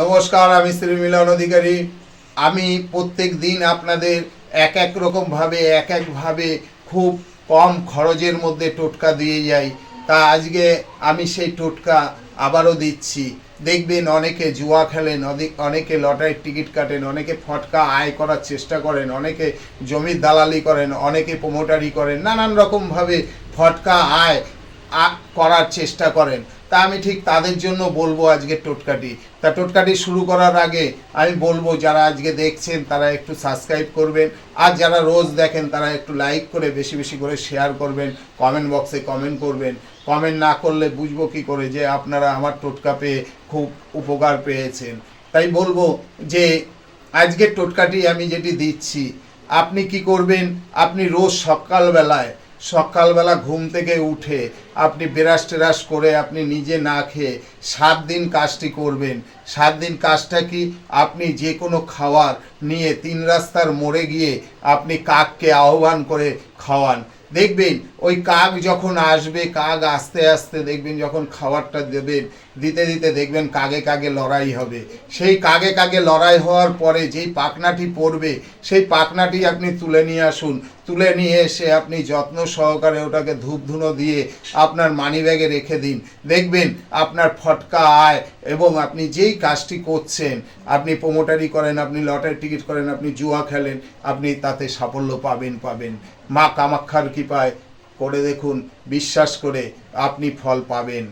নমস্কার, আমি শ্রী মিলন অধিকারী। আমি প্রত্যেক দিন আপনাদের এক এক রকমভাবে, এক একভাবে খুব কম খরচের মধ্যে টোটকা দিয়ে যাই। তা আজকে আমি সেই টোটকা আবারও দিচ্ছি। দেখবেন অনেকে জুয়া খেলেন অনেক লটারির টিকিট কাটেন, অনেকে ফটকা আয় করার চেষ্টা করেন, অনেকে জমির দালালি করেন, অনেকে প্রোমোটারি করেন, নানান রকমভাবে ফটকা আয় করার চেষ্টা করেন। তা আমি ঠিক তাদের জন্য বলব আজকে টোটকাটি। তা টোটকাটি শুরু করার আগে আমি বলব, যারা আজকে দেখছেন তারা একটু সাবস্ক্রাইব করবেন, আর যারা রোজ দেখেন তারা একটু লাইক করে বেশি বেশি করে শেয়ার করবেন কমেন্ট বক্সে কমেন্ট করবেন। কমেন্ট না করলে বুঝব কি করে যে আপনারা আমার টোটকা পেয়ে খুব উপকার পেয়েছেন। তাই বলব যে আজকের টোটকাটি আমি যেটি দিচ্ছি, আপনি কি করবেন? আপনি রোজ সকালবেলায় সকালবেলা ঘুম থেকে উঠে আপনি বেরাস টেরাস করে আপনি নিজে না খেয়ে সাত দিন কাজটি করবেন। সাত দিন কাজটা কি? আপনি যে কোনো খাওয়ার নিয়ে তিন রাস্তার মোড়ে গিয়ে আপনি কাককে আহ্বান করে খাওয়ান। দেখবেন, ওই কাক যখন আসবে, কাক আস্তে আস্তে দেখবেন যখন খাবারটা দেবেন, দিতে দিতে দেখবেন কাগে কাগে লড়াই হবে। সেই কাগে কাগে লড়াই হওয়ার পরে যেই পাকনাটি পড়বে, সেই পাকনাটি আপনি তুলে নিয়ে আসুন। তুলে নিয়ে এসে আপনি যত্ন সহকারে ওটাকে ধূপ ধুনো দিয়ে আপনার মানি ব্যাগে রেখে দিন। দেখবেন আপনার ফটকা আয় এবং আপনি যেই কাজটি করছেন, আপনি প্রোমোটারি করেন, আপনি লটারি টিকিট করেন, আপনি জুয়া খেলেন, আপনি তাতে সাফল্য পাবেন পাবেন। মা কামাক্ষার কৃপায় করে দেখুন বিশ্বাস করে আপনি ফল পাবেন।